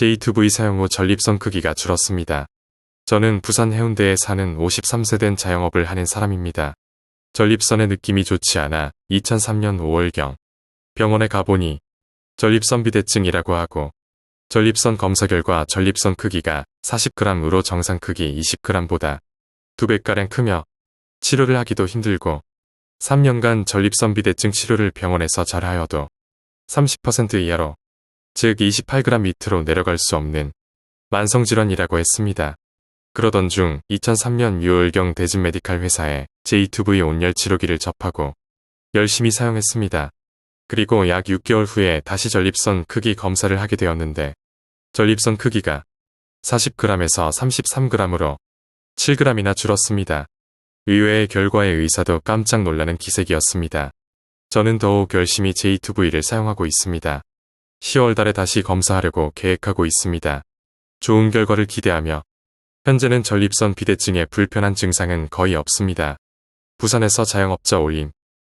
J2V 사용 후 전립선 크기가 줄었습니다. 저는 부산 해운대에 사는 53세 된 자영업을 하는 사람입니다. 전립선의 느낌이 좋지 않아 2003년 5월경 병원에 가보니 전립선 비대증이라고 하고 전립선 검사 결과 전립선 크기가 40g으로 정상 크기 20g보다 2배가량 크며 치료를 하기도 힘들고 3년간 전립선 비대증 치료를 병원에서 잘 하여도 30% 이하로 즉 28g 밑으로 내려갈 수 없는 만성질환이라고 했습니다. 그러던 중 2003년 6월경 대진 메디칼 회사에 J2V 온열 치료기를 접하고 열심히 사용했습니다. 그리고 약 6개월 후에 다시 전립선 크기 검사를 하게 되었는데 전립선 크기가 40g에서 33g으로 7g이나 줄었습니다. 의외의 결과에 의사도 깜짝 놀라는 기색이었습니다. 저는 더욱 열심히 J2V를 사용하고 있습니다. 10월 달에 다시 검사하려고 계획하고 있습니다. 좋은 결과를 기대하며 현재는 전립선 비대증의 불편한 증상은 거의 없습니다. 부산에서 자영업자 올림